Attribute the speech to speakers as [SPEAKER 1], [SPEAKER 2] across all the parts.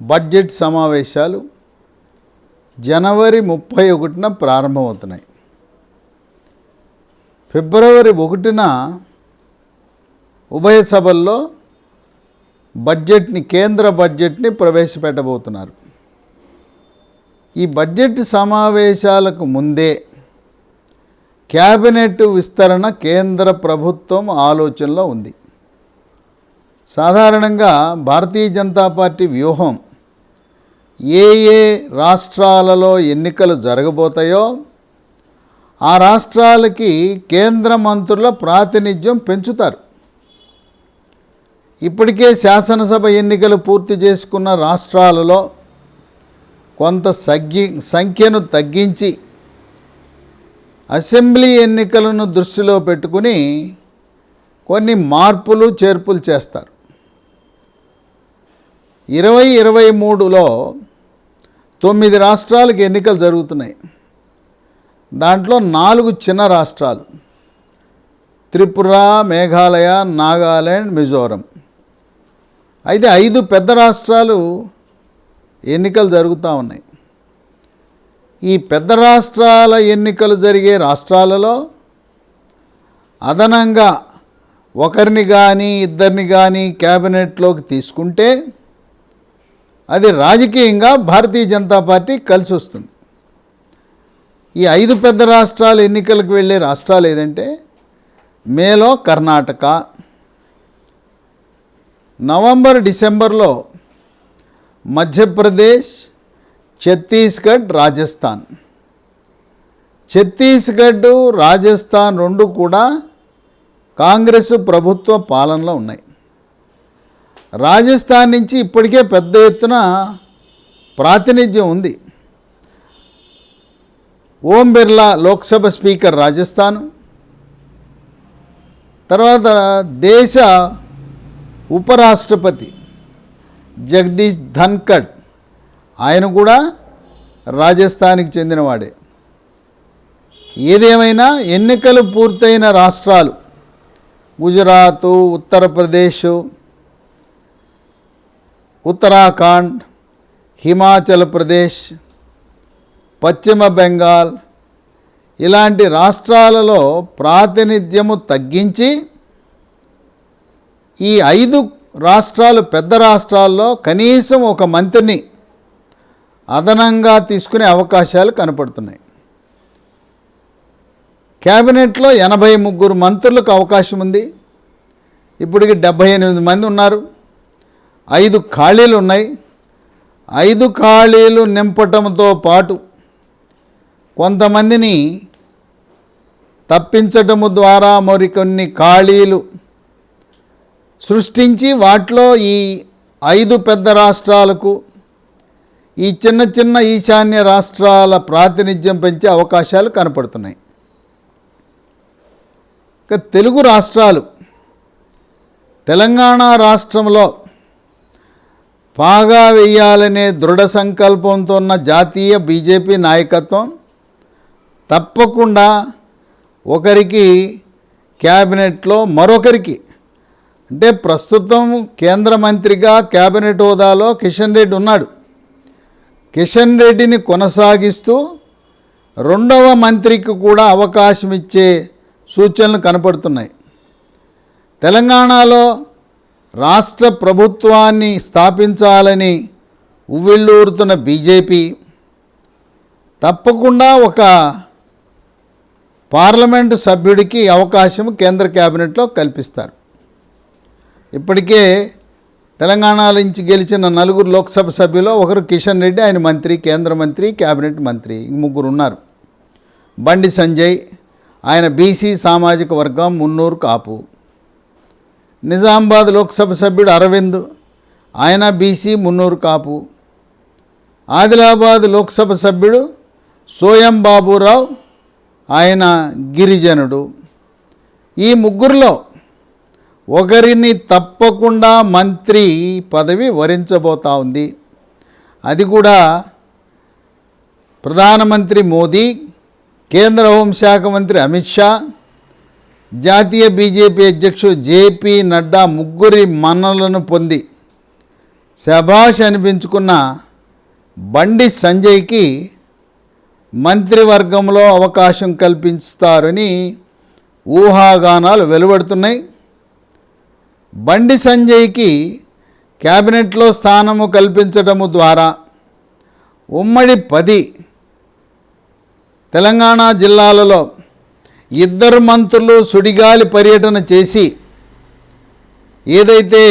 [SPEAKER 1] Budget సమావేశాలు జనవరి ముప్పై ఒకటిన ప్రారంభమవుతున్నాయి. ఫిబ్రవరి ఒకటిన ఉభయ సభల్లో బడ్జెట్ని కేంద్ర బడ్జెట్ని ప్రవేశపెట్టబోతున్నారు. ఈ బడ్జెట్ సమావేశాలకు ముందే క్యాబినెట్ విస్తరణ కేంద్ర ప్రభుత్వం ఆలోచనలో ఉంది. సాధారణంగా భారతీయ జనతా పార్టీ వ్యూహం ఏ ఏ రాష్ట్రాలలో ఎన్నికలు జరగబోతాయో ఆ రాష్ట్రాలకి కేంద్ర మంత్రుల ప్రాతినిధ్యం పెంచుతారు. ఇప్పటికే శాసనసభ ఎన్నికలు పూర్తి చేసుకున్న రాష్ట్రాలలో కొంత సగ్గి సంఖ్యను తగ్గించి అసెంబ్లీ ఎన్నికలను దృష్టిలో పెట్టుకుని కొన్ని మార్పులు చేర్పులు చేస్తారు. ఇరవై ఇరవై మూడులో తొమ్మిది రాష్ట్రాలకు ఎన్నికలు జరుగుతున్నాయి. దాంట్లో నాలుగు చిన్న రాష్ట్రాలు. త్రిపుర మేఘాలయ నాగాలాండ్ మిజోరం. అయితే ఐదు పెద్ద రాష్ట్రాలు ఎన్నికలు జరుగుతూ ఉన్నాయి. ఈ పెద్ద రాష్ట్రాల ఎన్నికలు జరిగే రాష్ట్రాలలో అదనంగా ఒకరిని కానీ ఇద్దరిని కానీ క్యాబినెట్లోకి తీసుకుంటే అది రాజకీయంగా భారతీయ జనతా పార్టీ కలిసి వస్తుంది. ఈ ఐదు పెద్ద రాష్ట్రాలు ఎన్నికలకు వెళ్ళే రాష్ట్రాలు ఏదంటే మేలో కర్ణాటక నవంబర్ డిసెంబర్లో మధ్యప్రదేశ్ ఛత్తీస్గఢ్ రాజస్థాన్. ఛత్తీస్గఢ్ రాజస్థాన్ రెండు కూడా కాంగ్రెస్ ప్రభుత్వ పాలనలో ఉన్నాయి. రాజస్థాన్ నుంచి ఇప్పటికే పెద్ద ఎత్తున ప్రాతినిధ్యం ఉంది. ఓం బిర్లా లోక్సభ స్పీకర్ రాజస్థాన్. తర్వాత దేశ ఉపరాష్ట్రపతి జగదీష్ ధన్కడ్ ఆయన కూడా రాజస్థాన్కి చెందినవాడే. ఏదేమైనా ఎన్నికలు పూర్తయిన రాష్ట్రాలు గుజరాత్ ఉత్తరప్రదేశ్ ఉత్తరాఖండ్ హిమాచల్ ప్రదేశ్ పశ్చిమ బెంగాల్ ఇలాంటి రాష్ట్రాలలో ప్రాతినిధ్యము తగ్గించి ఈ ఐదు రాష్ట్రాలు పెద్ద రాష్ట్రాల్లో కనీసం ఒక మంత్రిని అదనంగా తీసుకునే అవకాశాలు కనపడుతున్నాయి. క్యాబినెట్లో ఎనభై ముగ్గురు మంత్రులకు అవకాశం ఉంది. ఇప్పటికి డెబ్భై ఎనిమిది మంది ఉన్నారు. ఐదు ఖాళీలు ఉన్నాయి ఐదు ఖాళీలు నింపటంతో పాటు కొంతమందిని తప్పించటము ద్వారా మరికొన్ని ఖాళీలు సృష్టించి వాటిలో ఈ ఐదు పెద్ద రాష్ట్రాలకు ఈ చిన్న చిన్న ఈశాన్య రాష్ట్రాల ప్రాతినిధ్యం పెంచే అవకాశాలు కనపడుతున్నాయి. ఇక తెలుగు రాష్ట్రాలు తెలంగాణ రాష్ట్రంలో పాగా వేయాలనే దృఢ సంకల్పంతో ఉన్న జాతీయ బీజేపీ నాయకత్వం తప్పకుండా ఒకరికి క్యాబినెట్లో మరొకరికి అంటే ప్రస్తుతం కేంద్ర మంత్రిగా క్యాబినెట్ హోదాలో కిషన్ రెడ్డి ఉన్నాడు. కిషన్ రెడ్డిని కొనసాగిస్తూ రెండవ మంత్రికి కూడా అవకాశం ఇచ్చే సూచనలు కనపడుతున్నాయి. తెలంగాణలో రాష్ట్ర ప్రభుత్వాన్ని స్థాపించాలని ఉవ్విళ్ళూరుతున్న బీజేపీ తప్పకుండా ఒక పార్లమెంటు సభ్యుడికి అవకాశం కేంద్ర క్యాబినెట్లో కల్పిస్తారు. ఇప్పటికే తెలంగాణ నుంచి గెలిచిన నలుగురు లోక్సభ సభ్యులు ఒకరు కిషన్ రెడ్డి ఆయన మంత్రి కేంద్ర మంత్రి క్యాబినెట్ మంత్రి ముగ్గురు ఉన్నారు. బండి సంజయ్ ఆయన బీసీ సామాజిక వర్గం మున్నూరు కాపు. నిజామాబాద్ లోక్సభ సభ్యుడు అరవింద్ ఆయన బీసీ మున్నూరు కాపు. ఆదిలాబాద్ లోక్సభ సభ్యుడు సోయం బాబురావు ఆయన గిరిజనుడు. ఈ ముగ్గురులో ఒకరిని తప్పకుండా మంత్రి పదవి వరించబోతా ఉంది. అది కూడా ప్రధానమంత్రి మోదీ కేంద్ర హోంశాఖ మంత్రి అమిత్ షా జాతీయ బీజేపీ అధ్యక్షుడు జేపీ నడ్డా ముగ్గురి మన్నలను పొంది శభాష్ అనిపించుకున్న బండి సంజయ్కి మంత్రివర్గంలో అవకాశం కల్పిస్తారని ఊహాగానాలు వెలువడుతున్నాయి. బండి సంజయ్కి క్యాబినెట్లో స్థానము కల్పించడము ద్వారా ఉమ్మడి పది తెలంగాణ జిల్లాలలో ఇద్దరు మంత్రులు సుడిగాలి పర్యటన చేసి ఏదైతే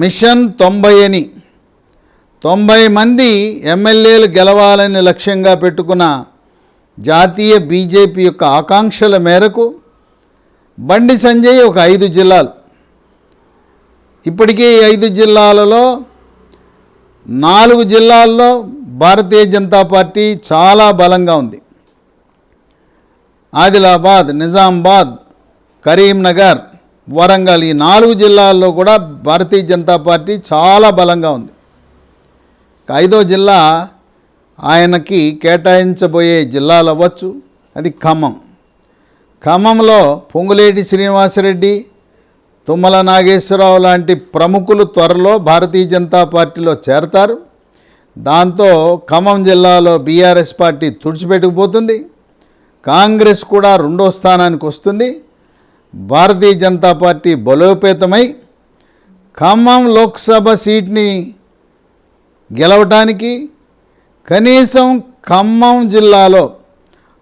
[SPEAKER 1] మిషన్ తొంభై అని తొంభై మంది ఎమ్మెల్యేలు గెలవాలని లక్ష్యంగా పెట్టుకున్న జాతీయ బీజేపీ యొక్క ఆకాంక్షల మేరకు బండి సంజయ్ ఒక ఐదు జిల్లాలు. ఇప్పటికే ఈ ఐదు జిల్లాలలో నాలుగు జిల్లాల్లో భారతీయ జనతా పార్టీ చాలా బలంగా ఉంది. ఆదిలాబాద్ నిజామాబాద్ కరీంనగర్ వరంగల్ ఈ నాలుగు జిల్లాల్లో కూడా భారతీయ జనతా పార్టీ చాలా బలంగా ఉంది. ఐదో జిల్లా ఆయనకి కేటాయించబోయే జిల్లాలు అవ్వచ్చు. అది ఖమ్మం. ఖమ్మంలో పొంగులేటి శ్రీనివాసరెడ్డి తుమ్మల నాగేశ్వరరావు లాంటి ప్రముఖులు త్వరలో భారతీయ జనతా పార్టీలో చేరతారు. దాంతో ఖమ్మం జిల్లాలో బీఆర్ఎస్ పార్టీ తుడిచిపెట్టుకుపోతుంది. కాంగ్రెస్ కూడా రెండో స్థానానికి వస్తుంది. భారతీయ జనతా పార్టీ బలోపేతమై ఖమ్మం లోక్సభ సీట్ని గెలవటానికి కనీసం ఖమ్మం జిల్లాలో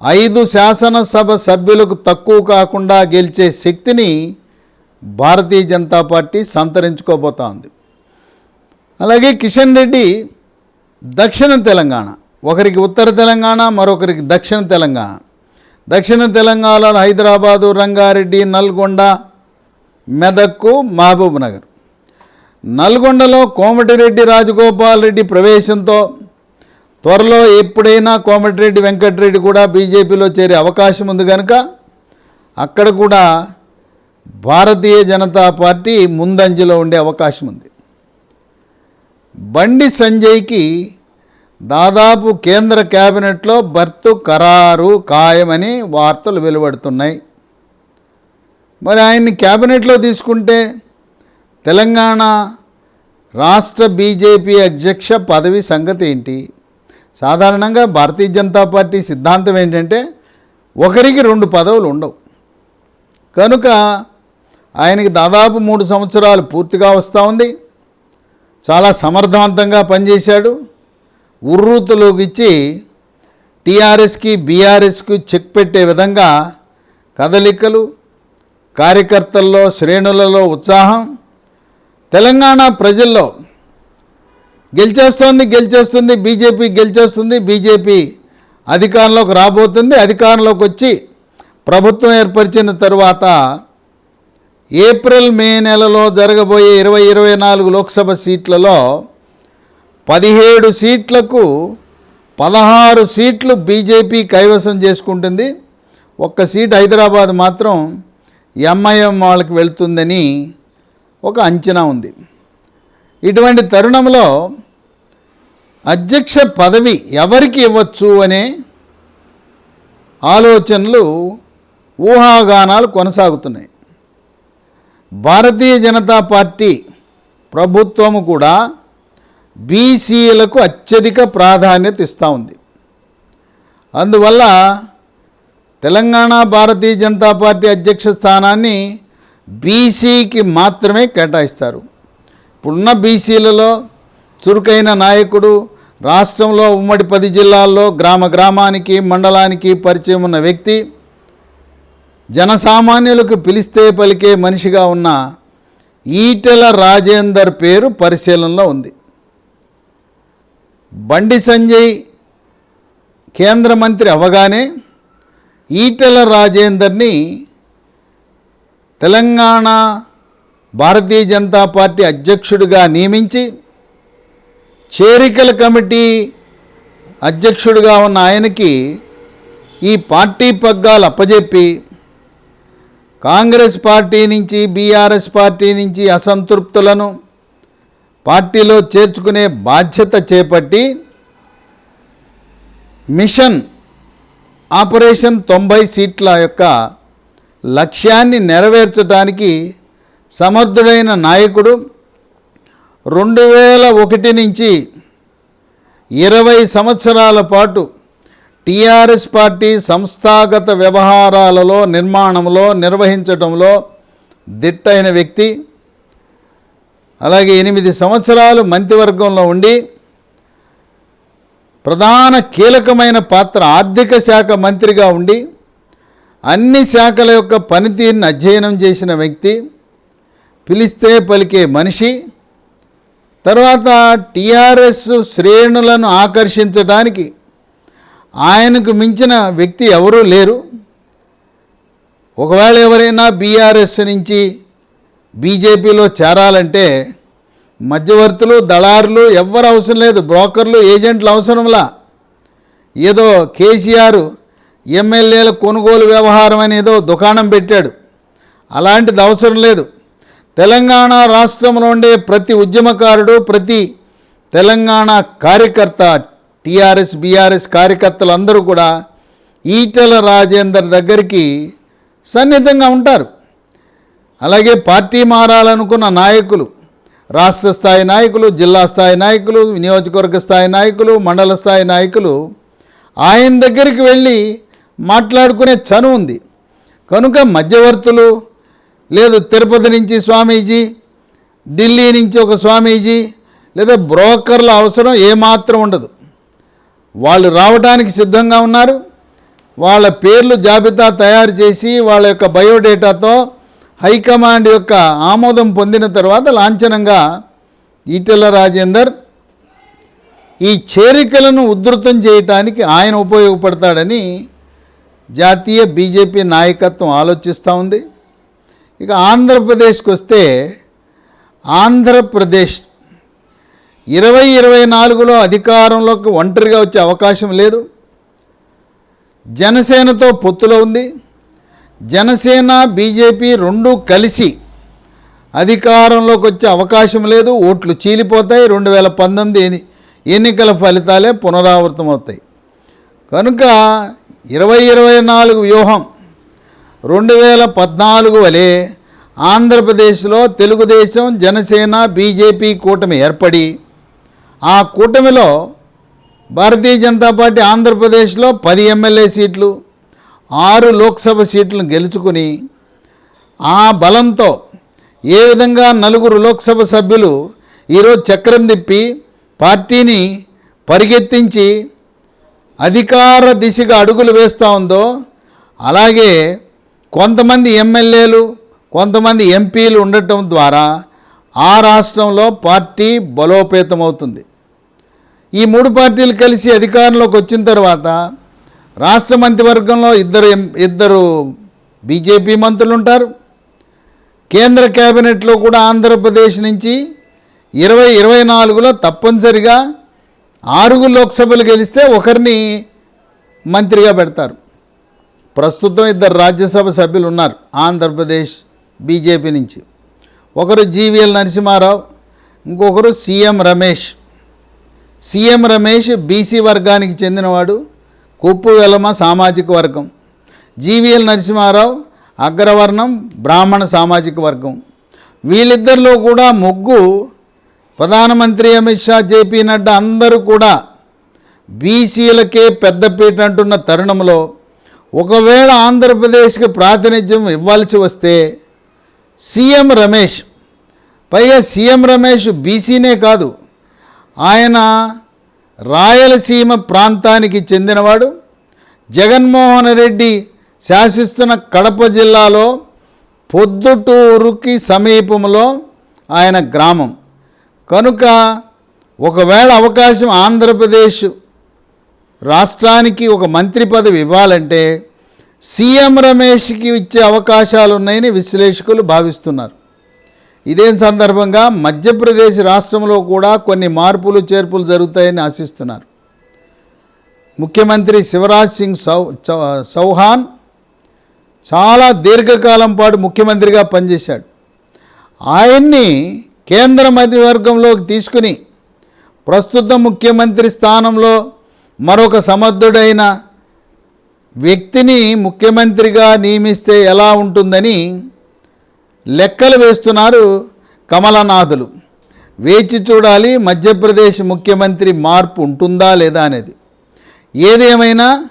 [SPEAKER 1] ఐదు శాసనసభ సభ్యులకు తక్కువ కాకుండా గెలిచే శక్తిని భారతీయ జనతా పార్టీ సంతరించుకోబోతా ఉంది అలాగే కిషన్ రెడ్డి దక్షిణ తెలంగాణ ఒకరికి ఉత్తర తెలంగాణ మరొకరికి దక్షిణ తెలంగాణ. దక్షిణ తెలంగాణలో హైదరాబాదు రంగారెడ్డి నల్గొండ మెదక్కు మహబూబ్ నగర్. నల్గొండలో కోమటిరెడ్డి రాజగోపాల్ రెడ్డి ప్రవేశంతో త్వరలో ఎప్పుడైనా కోమటిరెడ్డి వెంకటరెడ్డి కూడా బీజేపీలో చేరే అవకాశం ఉంది కనుక అక్కడ కూడా భారతీయ జనతా పార్టీ ముందంజలో ఉండే అవకాశం ఉంది. బండి సంజయ్కి దాదాపు కేంద్ర కేబినెట్లో బర్తు ఖరారు ఖాయమని వార్తలు వెలువడుతున్నాయి. మరి ఆయన్ని కేబినెట్లో తీసుకుంటే తెలంగాణ రాష్ట్ర బీజేపీ అధ్యక్ష పదవి సంగతి ఏంటి? సాధారణంగా భారతీయ జనతా పార్టీ సిద్ధాంతం ఏంటంటే ఒకరికి రెండు పదవులు ఉండవు. కనుక ఆయనకి దాదాపు మూడు సంవత్సరాలు పూర్తిగా వస్తూ ఉంది. చాలా సమర్థవంతంగా పనిచేశాడు. ఉర్రూతులోకి ఇచ్చి టీఆర్ఎస్కి బీఆర్ఎస్కి చెక్ పెట్టే విధంగా కదలికలు కార్యకర్తల్లో శ్రేణులలో ఉత్సాహం తెలంగాణ ప్రజల్లో గెలిచేస్తోంది గెలిచేస్తుంది బీజేపీ గెలిచేస్తుంది బీజేపీ అధికారంలోకి రాబోతుంది అధికారంలోకి వచ్చి ప్రభుత్వం ఏర్పరిచిన తరువాత ఏప్రిల్ మే నెలలో జరగబోయే ఇరవై ఇరవై నాలుగు లోక్సభ సీట్లలో పదిహేడు సీట్లకు పదహారు సీట్లు బీజేపీ కైవసం చేసుకుంటుంది. ఒక్క సీట్ హైదరాబాద్ మాత్రం ఎంఐఎం వాళ్ళకి వెళ్తుందని ఒక అంచనా ఉంది. ఇటువంటి తరుణంలో అధ్యక్ష పదవి ఎవరికి ఇవ్వచ్చు అనే ఆలోచనలు ఊహాగానాలు కొనసాగుతున్నాయి. భారతీయ జనతా పార్టీ ప్రభుత్వము కూడా బీసీలకు అత్యధిక ప్రాధాన్యత ఇస్తూ ఉంది. అందువల్ల తెలంగాణ భారతీయ జనతా పార్టీ అధ్యక్ష స్థానాన్ని బీసీకి మాత్రమే కేటాయిస్తారు. ఇప్పుడున్న బీసీలలో చురుకైన నాయకుడు రాష్ట్రంలో ఉమ్మడి పది జిల్లాల్లో గ్రామ గ్రామానికి మండలానికి పరిచయం ఉన్న వ్యక్తి జనసామాన్యులకు పిలిస్తే పలికే మనిషిగా ఉన్న ఈటెల రాజేందర్ పేరు పరిశీలనలో ఉంది. బండి సంజయ్ కేంద్ర మంత్రి అవగానే ఈటెల రాజేందర్ని తెలంగాణ భారతీయ జనతా పార్టీ అధ్యక్షుడిగా నియమించి చేరికల కమిటీ అధ్యక్షుడిగా ఉన్న ఆయనకి ఈ పార్టీ పగ్గాలు అప్పజెప్పి కాంగ్రెస్ పార్టీ నుంచి బీఆర్ఎస్ పార్టీ నుంచి అసంతృప్తులను పార్టీలో చేర్చుకునే బాధ్యత చేపట్టి మిషన్ ఆపరేషన్ తొంభై సీట్ల యొక్క లక్ష్యాన్ని నెరవేర్చడానికి సమర్థుడైన నాయకుడు రెండు వేల ఒకటి నుంచి ఇరవై సంవత్సరాల పాటు టీఆర్ఎస్ పార్టీ సంస్థాగత వ్యవహారాలలో నిర్మాణంలో నిర్వహించడంలో దిట్టైన వ్యక్తి. అలాగే ఎనిమిది సంవత్సరాలు మంత్రివర్గంలో ఉండి ప్రధాన కీలకమైన పాత్ర ఆర్థిక శాఖ మంత్రిగా ఉండి అన్ని శాఖల యొక్క పనితీరుని అధ్యయనం చేసిన వ్యక్తి పిలిస్తే పలికే మనిషి తర్వాత టీఆర్ఎస్ శ్రేణులను ఆకర్షించడానికి ఆయనకు మించిన వ్యక్తి ఎవరూ లేరు. ఒకవేళ ఎవరైనా బీఆర్ఎస్ నుంచి బీజేపీలో చేరాలంటే మధ్యవర్తులు దళారులు ఎవ్వరు అవసరం లేదు. బ్రోకర్లు ఏజెంట్లు అవసరంలా. ఏదో కేసీఆర్ ఎమ్మెల్యేల కొనుగోలు వ్యవహారం అని ఏదో దుకాణం పెట్టాడు. అలాంటిది అవసరం లేదు. తెలంగాణ రాష్ట్రంలో ఉండే ప్రతి ఉద్యమకారుడు ప్రతి తెలంగాణ కార్యకర్త టీఆర్ఎస్ బీఆర్ఎస్ కార్యకర్తలు అందరూ కూడా ఈటెల రాజేందర్ దగ్గరికి సన్నిహితంగా ఉంటారు. అలాగే పార్టీ మారాలనుకున్న నాయకులు రాష్ట్ర స్థాయి నాయకులు జిల్లా స్థాయి నాయకులు నియోజకవర్గ స్థాయి నాయకులు మండల స్థాయి నాయకులు ఆయన దగ్గరికి వెళ్ళి మాట్లాడుకునే చను ఉంది. కనుక మధ్యవర్తులు లేదు తిరుపతి నుంచి స్వామీజీ ఢిల్లీ నుంచి ఒక స్వామీజీ లేదా బ్రోకర్ల అవసరం ఏమాత్రం ఉండదు. వాళ్ళు రావడానికి సిద్ధంగా ఉన్నారు. వాళ్ళ పేర్లు జాబితా తయారు చేసి వాళ్ళ యొక్క బయోడేటాతో హైకమాండ్ యొక్క ఆమోదం పొందిన తర్వాత లాంఛనంగా ఈటెల రాజేందర్ ఈ చేరికలను ఉధృతం చేయటానికి ఆయన ఉపయోగపడతాడని జాతీయ బీజేపీ నాయకత్వం ఆలోచిస్తూ ఉంది. ఇక ఆంధ్రప్రదేశ్కి వస్తే ఆంధ్రప్రదేశ్ ఇరవై ఇరవై నాలుగులో అధికారంలోకి ఒంటరిగా వచ్చే అవకాశం లేదు. జనసేనతో పొత్తులో ఉంది. జనసేన బీజేపీ రెండు కలిసి అధికారంలోకి వచ్చే అవకాశం లేదు. ఓట్లు చీలిపోతాయి. రెండు వేల పంతొమ్మిది ఎన్నికల ఫలితాలే పునరావృతం అవుతాయి. కనుక ఇరవై ఇరవై నాలుగు వ్యూహం రెండు వేల పద్నాలుగు వలె ఆంధ్రప్రదేశ్లో తెలుగుదేశం జనసేన బీజేపీ కూటమి ఏర్పడి ఆ కూటమిలో భారతీయ జనతా పార్టీ ఆంధ్రప్రదేశ్లో పది ఎమ్మెల్యే సీట్లు ఆరు లోక్సభ సీట్లను గెలుచుకుని ఆ బలంతో ఏ విధంగా నలుగురు లోక్సభ సభ్యులు ఈరోజు చక్రం తిప్పి పార్టీని పరిగెత్తించి అధికార దిశగా అడుగులు వేస్తూ ఉందో అలాగే కొంతమంది ఎమ్మెల్యేలు కొంతమంది ఎంపీలు ఉండటం ద్వారా ఆ రాష్ట్రంలో పార్టీ బలోపేతమవుతుంది. ఈ మూడు పార్టీలు కలిసి అధికారంలోకి వచ్చిన తర్వాత రాష్ట్ర మంత్రివర్గంలో ఇద్దరు ఇద్దరు బీజేపీ మంత్రులు ఉంటారు కేంద్ర కేబినెట్లో కూడా ఆంధ్రప్రదేశ్ నుంచి ఇరవై ఇరవై నాలుగులో తప్పనిసరిగా ఆరుగురు లోక్సభలు గెలిస్తే ఒకరిని మంత్రిగా పెడతారు. ప్రస్తుతం ఇద్దరు రాజ్యసభ సభ్యులు ఉన్నారు ఆంధ్రప్రదేశ్ బీజేపీ నుంచి. ఒకరు జీవీఎల్ నరసింహారావు ఇంకొకరు CM Ramesh. CM Ramesh BC వర్గానికి చెందినవాడు. కొప్పు వెలమ సామాజిక వర్గం. జీవీఎల్ నరసింహారావు అగ్రవర్ణం బ్రాహ్మణ సామాజిక వర్గం. వీళ్ళిద్దరిలో కూడా ముగ్గు ప్రధానమంత్రి అమిత్ షా జేపీ నడ్డా అందరూ కూడా బీసీలకే పెద్దపీట అంటున్న తరుణంలో ఒకవేళ ఆంధ్రప్రదేశ్కి ప్రాతినిధ్యం ఇవ్వాల్సి వస్తే సీఎం రమేష్. పైగా సీఎం రమేష్ బీసీనే కాదు. ఆయన రాయలసీమ ప్రాంతానికి చెందినవాడు జగన్మోహన్ రెడ్డి శాసిస్తున్న కడప జిల్లాలో పొద్దుటూరుకి సమీపంలో ఆయన గ్రామం. కనుక ఒకవేళ అవకాశం ఆంధ్రప్రదేశ్ రాష్ట్రానికి ఒక మంత్రి పదవి ఇవ్వాలంటే సీఎం రమేష్కి ఇచ్చే అవకాశాలు ఉన్నాయని విశ్లేషకులు భావిస్తున్నారు. ఇదే సందర్భంగా మధ్యప్రదేశ్ రాష్ట్రంలో కూడా కొన్ని మార్పులు చేర్పులు జరుగుతాయని ఆశిస్తున్నారు. ముఖ్యమంత్రి శివరాజ్ సింగ్ చౌ చౌ- చౌహాన్ చాలా దీర్ఘకాలం పాటు ముఖ్యమంత్రిగా పనిచేశాడు. ఆయన్ని కేంద్ర మంత్రివర్గంలోకి తీసుకుని ప్రస్తుత ముఖ్యమంత్రి స్థానంలో మరొక సమర్థుడైన వ్యక్తిని ముఖ్యమంత్రిగా నియమిస్తే ఎలా ఉంటుందని లెక్కలు వేస్తున్నారు కమలనాథులు. వేచి చూడాలి మధ్యప్రదేశ్ ముఖ్యమంత్రి మార్పు ఉంటుందా లేదా అనేది. ఏదేమైనా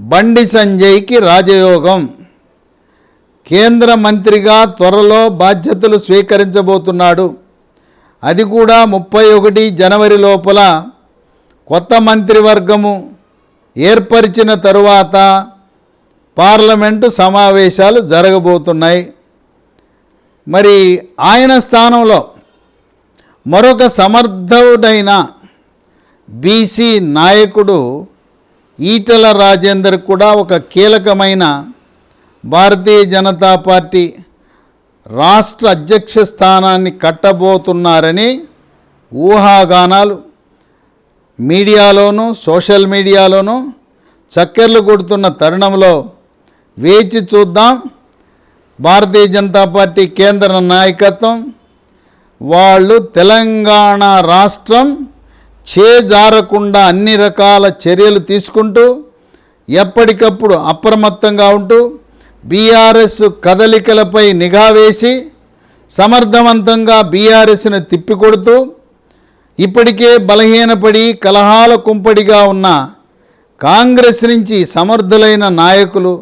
[SPEAKER 1] బండి సంజయ్కి రాజయోగం. కేంద్ర మంత్రిగా త్వరలో బాధ్యతలు స్వీకరించబోతున్నాడు. అది కూడా ముప్పై ఒకటి జనవరి లోపల కొత్త మంత్రివర్గము ఏర్పరిచిన తరువాత పార్లమెంటు సమావేశాలు జరగబోతున్నాయి. మరి ఆయన స్థానంలో మరొక సమర్థుడైన బీసీ నాయకుడు ఈటల రాజేందర్ కూడా ఒక కీలకమైన భారతీయ జనతా పార్టీ రాష్ట్ర అధ్యక్ష స్థానాన్ని కట్టబోతున్నారని ఊహాగానాలు మీడియాలోనూ సోషల్ మీడియాలోనూ చక్కెర్లు కొడుతున్న తరుణంలో వేచి చూద్దాం. భారతీయ జనతా పార్టీ కేంద్ర నాయకత్వం వాళ్ళు తెలంగాణ రాష్ట్రం చేజారకుండా అన్ని రకాల చర్యలు తీసుకుంటూ ఎప్పటికప్పుడు అప్రమత్తంగా ఉంటూ బీఆర్ఎస్ కదలికలపై నిఘా వేసి సమర్థవంతంగా బీఆర్ఎస్ను తిప్పికొడుతూ ఇప్పటికే బలహీనపడి కలహాల కుంపడిగా ఉన్న కాంగ్రెస్ నుంచి సమర్థులైన నాయకులు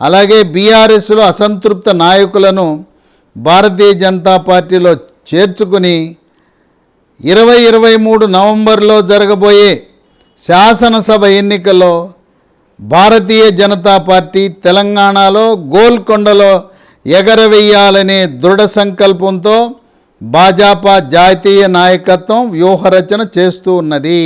[SPEAKER 1] అలాగే బీఆర్ఎస్లో అసంతృప్త నాయకులను భారతీయ జనతా పార్టీలో చేర్చుకుని ఇరవై ఇరవై మూడు నవంబర్లో జరగబోయే శాసనసభ ఎన్నికల్లో భారతీయ జనతా పార్టీ తెలంగాణలో గోల్కొండలో ఎగరవేయాలనే దృఢ సంకల్పంతో భాజపా జాతీయ నాయకత్వం వ్యూహరచన చేస్తూ ఉన్నది.